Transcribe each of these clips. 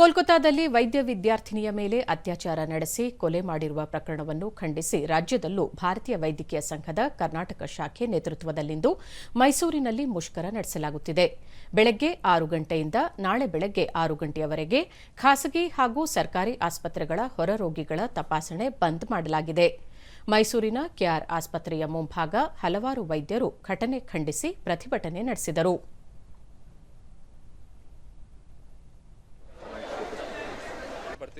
ಕೋಲ್ಕತಾದಲ್ಲಿ ವೈದ್ಯ ವಿದ್ಯಾರ್ಥಿನಿಯ ಮೇಲೆ ಅತ್ಯಾಚಾರ ನಡೆಸಿ ಕೊಲೆ ಮಾಡಿರುವ ಪ್ರಕರಣವನ್ನು ಖಂಡಿಸಿ ರಾಜ್ಯದಲ್ಲೂ ಭಾರತೀಯ ವೈದ್ಯಕೀಯ ಸಂಘದ ಕರ್ನಾಟಕ ಶಾಖೆ ನೇತೃತ್ವದಲ್ಲಿಂದು ಮೈಸೂರಿನಲ್ಲಿ ಮುಷ್ಕರ ನಡೆಸಲಾಗುತ್ತಿದೆ. ಬೆಳಗ್ಗೆ ಆರು ಗಂಟೆಯಿಂದ ನಾಳೆ ಬೆಳಗ್ಗೆ ಆರು ಗಂಟೆಯವರೆಗೆ ಖಾಸಗಿ ಹಾಗೂ ಸರ್ಕಾರಿ ಆಸ್ಪತ್ರೆಗಳ ಹೊರರೋಗಿಗಳ ತಪಾಸಣೆ ಬಂದ್ ಮಾಡಲಾಗಿದೆ. ಮೈಸೂರಿನ ಕೆಆರ್ ಆಸ್ಪತ್ರೆಯ ಮುಂಭಾಗ ಹಲವಾರು ವೈದ್ಯರು ಘಟನೆ ಖಂಡಿಸಿ ಪ್ರತಿಭಟನೆ ನಡೆಸಿದರು ಬರ್ತೀನಿ ಒಂದು ಅದು ಪ್ರತಿಭಟನೆ ಆಗಿದೆ.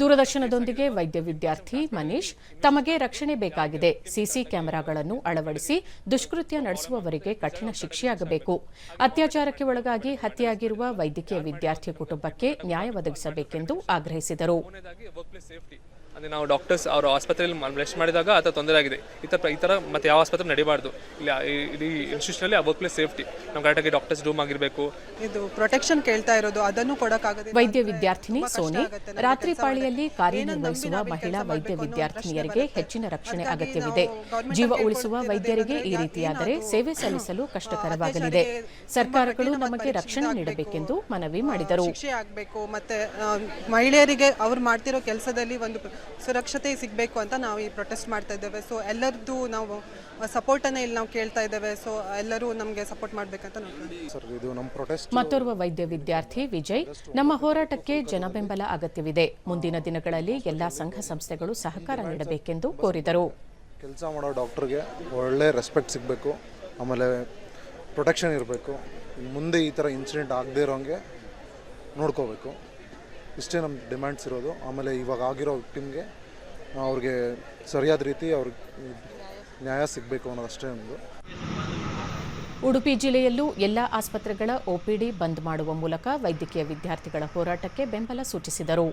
ದೂರದರ್ಶನದೊಂದಿಗೆ ವೈದ್ಯ ವಿದ್ಯಾರ್ಥಿ ಮನೀಶ್ ತಮಗೆ ರಕ್ಷಣೆ ಬೇಕಾಗಿದೆ. ಸಿಸಿ ಕ್ಯಾಮೆರಾಗಳನ್ನು ಅಳವಡಿಸಿ ದುಷ್ಕೃತ್ಯ ನಡೆಸುವವರಿಗೆ ಕಠಿಣ ಶಿಕ್ಷೆಯಾಗಬೇಕು. ಅತ್ಯಾಚಾರಕ್ಕೆ ಒಳಗಾಗಿ ಹತ್ಯೆಯಾಗಿರುವ ವೈದ್ಯಕೀಯ ವಿದ್ಯಾರ್ಥಿ ಕುಟುಂಬಕ್ಕೆ ನ್ಯಾಯ ಒದಗಿಸಬೇಕೆಂದು ಆಗ್ರಹಿಸಿದರು. ಅಂದ್ರೆ ನಾವು ಡಾಕ್ಟರ್ಸ್ ಅವ್ರ ಆಸ್ಪತ್ರೆಯಲ್ಲಿ ಬ್ಲೆಸ್ ಮಾಡಿದಾಗ ಅಥವಾ ತೊಂದರೆ ಆಗಿದೆ. ಈ ಥರ ಈ ಥರ ಮತ್ತೆ ಯಾವ ಆಸ್ಪತ್ರೆ ನಡಿಬಾರ್ದು. ಇಲ್ಲ ಇಡೀ ಇನ್ಸ್ಟಿಟ್ಯೂಷನಲ್ಲಿ ಆ ವರ್ಕ್ ಪ್ಲೇಸ್ ಸೇಫ್ಟಿ ನಮ್ಮ ಕರೆಕ್ಟಾಗಿ ಡಾಕ್ಟರ್ಸ್ ರೂಮ್ ಆಗಿರಬೇಕು. ಇದು ಪ್ರೊಟೆಕ್ಷನ್ ಕೇಳ್ತಾ ಇರೋದು ಅದನ್ನು ಕೊಡೋಕ್ಕಾಗದೆ ವೈದ್ಯ ವಿದ್ಯಾರ್ಥಿನಿ ಸೋನಿ ರಾತ್ರಿ ಪಾಳಿಯಲ್ಲಿ ಕಾರ್ಯನಿರ್ವಹಿಸುವ ಮಹಿಳಾ ವೈದ್ಯ ವಿದ್ಯಾರ್ಥಿನಿಯರಿಗೆ ಹೆಚ್ಚಿನ ರಕ್ಷಣೆ ಅಗತ್ಯವಿದೆ. ಜೀವ ಉಳಿಸುವ ವೈದ್ಯರಿಗೆ ಈ ರೀತಿಯಾದರೆ ಸೇವೆ ಸಲ್ಲಿಸಲು ಕಷ್ಟಕರವಾಗಲಿದೆ. ಸರ್ಕಾರಗಳು ನಮಗೆ ರಕ್ಷಣೆ ನೀಡಬೇಕೆಂದು ಮನವಿ ಮಾಡಿದರು. ಶಿಕ್ಷೆ ಆಗಬೇಕು. ಮತ್ತೆ ಆ, ಮಹಿಳೆಯರಿಗೆ ಅವ್ರು ಮಾಡ್ತಿರೋ ಕೆಲಸದಲ್ಲಿ ಒಂದು ಸುರಕ್ಷತೆ ಸಿಗಬೇಕು ಅಂತ ನಾವು ಈ ಪ್ರೊಟೆಸ್ಟ್ ಮಾಡ್ತಾ ಇದ್ದೇವೆ. ಸೊ ಎಲ್ಲರದ್ದು ನಾವು ಸಪೋರ್ಟನ್ನು ಇಲ್ಲಿ ನಾವು ಕೇಳ್ತಾ ಇದ್ದೇವೆ. ಸೊ ಎಲ್ಲರೂ ನಮಗೆ ಸಪೋರ್ಟ್ ಮಾಡಬೇಕಂತ ನಾವು ಸರ್ ಇದು ನಮ್ಮ ಪ್ರೊಟೆಸ್ಟ್ ಮತ್ತೋರ್ವ ವೈದ್ಯ ವಿದ್ಯಾರ್ಥಿ ವಿಜಯ್ ನಮ್ಮ ಹೋರಾಟಕ್ಕೆ ಜನಬೆಂಬಲ ಅಗತ್ಯವಿದೆ. ಮುಂದಿನ ದಿನಗಳಲ್ಲಿ ಎಲ್ಲಾ ಸಂಘ ಸಂಸ್ಥೆಗಳು ಸಹಕಾರ ನೀಡಬೇಕೆಂದು ಕೋರಿದರು. ಕೆಲಸ ಮಾಡೋ ಡಾಕ್ಟ್ರಿಗೆ ಒಳ್ಳೆ ರೆಸ್ಪೆಕ್ಟ್ ಸಿಗಬೇಕು. ಆಮೇಲೆ ಪ್ರೊಟೆಕ್ಷನ್ ಇರಬೇಕು. ಮುಂದೆ ಈ ಥರ ಇನ್ಸಿಡೆಂಟ್ ಆಗದೇ ಇರೋಂಗೆ ನೋಡ್ಕೋಬೇಕು. ಇಷ್ಟೇ ನಮ್ಮ ಡಿಮ್ಯಾಂಡ್ಸ್ ಇರೋದು. ಆಮೇಲೆ ಇವಾಗ ಆಗಿರೋ ವಿಕ್ಟಿಮ್ಗೆ ಅವ್ರಿಗೆ ಸರಿಯಾದ ರೀತಿ ಅವ್ರಿಗೆ ನ್ಯಾಯ ಸಿಗಬೇಕು ಅನ್ನೋದಷ್ಟೇ ನಮ್ಮದು ಉಡುಪಿ ಜಿಲ್ಲೆಯಲ್ಲೂ ಎಲ್ಲ ಆಸ್ಪತ್ರೆಗಳ ಒಪಿಡಿ ಬಂದ್ ಮಾಡುವ ಮೂಲಕ ವೈದ್ಯಕೀಯ ವಿದ್ಯಾರ್ಥಿಗಳ ಹೋರಾಟಕ್ಕೆ ಬೆಂಬಲ ಸೂಚಿಸಿದರು.